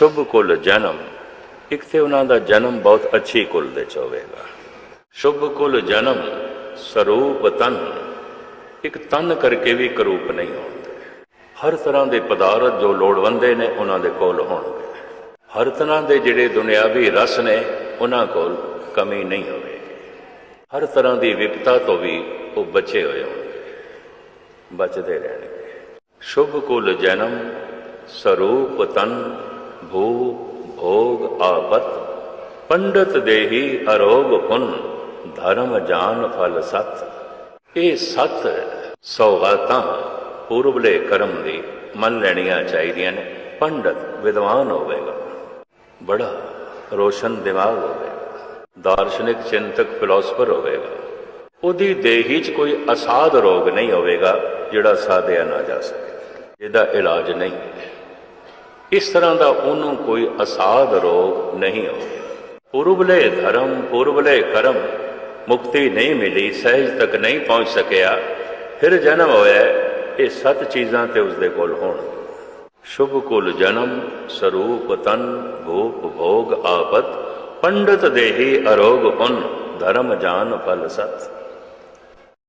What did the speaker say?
ਸ਼ੁਭ ਕੁਲ ਜਨਮ ਇੱਕ ਤੇ ਉਹਨਾਂ ਦਾ ਜਨਮ ਬਹੁਤ ਅੱਛੀ ਕੁਲ ਦੇ ਚ ਹੋਵੇਗਾ। ਸ਼ੁਭ ਕੁਲ ਜਨਮ ਸਰੂਪ ਤਨ, ਇੱਕ ਤਨ ਕਰਕੇ ਵੀ ਕਰੂਪ ਨਹੀਂ ਹੋਣਗੇ ਹਰ ਤਰ੍ਹਾਂ ਦੇ ਪਦਾਰਥ ਜੋ ਲੋੜਵੰਦੇ ਨੇ ਉਹਨਾਂ ਦੇ ਕੋਲ ਹੋਣਗੇ। ਹਰ ਤਰ੍ਹਾਂ ਦੇ ਜਿਹੜੇ ਦੁਨਿਆਵੀ ਰਸ ਨੇ, ਉਹਨਾਂ ਕੋਲ ਕਮੀ ਨਹੀਂ ਹੋਵੇਗੀ। ਹਰ ਤਰ੍ਹਾਂ ਦੀ ਵਿਪਤਾ ਤੋਂ ਵੀ ਉਹ ਬਚੇ ਹੋਏ ਹੋਣਗੇ। ਬਚਦੇ ਰਹਿਣਗੇ। ਸ਼ੁਭ ਕੁਲ ਜਨਮ ਸਰੂਪ ਤਨ ਭੂ, ਭੋਗ, ਆਪਤ, ਪੰਡਤ ਦੇਹੀ ਅਰੋਗ ਪੁਨ, ਧਰਮ ਜਾਨ ਫਲ ਸਤ। ਇਹ ਸਤ ਸੌਗਾਤਾਂ ਪੂਰਬਲੇ ਕਰਮ ਦੀ ਮੰਨ ਲੈਣੀਆਂ ਚਾਹੀਦੀਆਂ ਨੇ। ਪੰਡਤ ਵਿਦਵਾਨ ਹੋਵੇਗਾ। ਬੜਾ ਰੋਸ਼ਨ ਦਿਮਾਗ ਹੋਵੇਗਾ। ਦਾਰਸ਼ਨਿਕ ਚਿੰਤਕ ਫਿਲਾਸਫਰ ਹੋਵੇਗਾ। ਉਹਦੀ ਦੇਹੀ 'ਚ ਕੋਈ ਅਸਾਧ ਰੋਗ ਨਹੀਂ ਹੋਵੇਗਾ ਜਿਹੜਾ ਸਾਧਿਆ ਨਾ ਜਾ ਸਕੇ। ਇਹਦਾ ਇਲਾਜ ਨਹੀਂ ਇਸ ਤਰ੍ਹਾਂ ਦਾ ਉਹਨੂੰ ਕੋਈ ਅਸਾਧ ਰੋਗ ਨਹੀਂ ਹੋਵੇਗਾ ਪੁਰਬਲੇ ਧਰਮ ਪੁਰਬਲੇ ਕਰਮ, ਮੁਕਤੀ ਨਹੀਂ ਮਿਲੀ, ਸਹਿਜ ਤੱਕ ਨਹੀਂ ਪਹੁੰਚ ਸਕਿਆ। ਫਿਰ ਜਨਮ ਹੋਇਆ, ਇਹ ਸੱਤ ਚੀਜ਼ਾਂ ਤੇ ਉਸਦੇ ਕੋਲ ਹੋਣ। ਸ਼ੁਭ ਕੁਲ ਜਨਮ, ਸਰੂਪ ਤਨ ਭੂਪ ਭੋਗ, ਆਪਤ, ਪੰਡਤ ਦੇਹੀ ਅਰੋਗ ਪੁੰਨ, ਧਰਮ ਜਾਨ ਫਲ ਸਤ।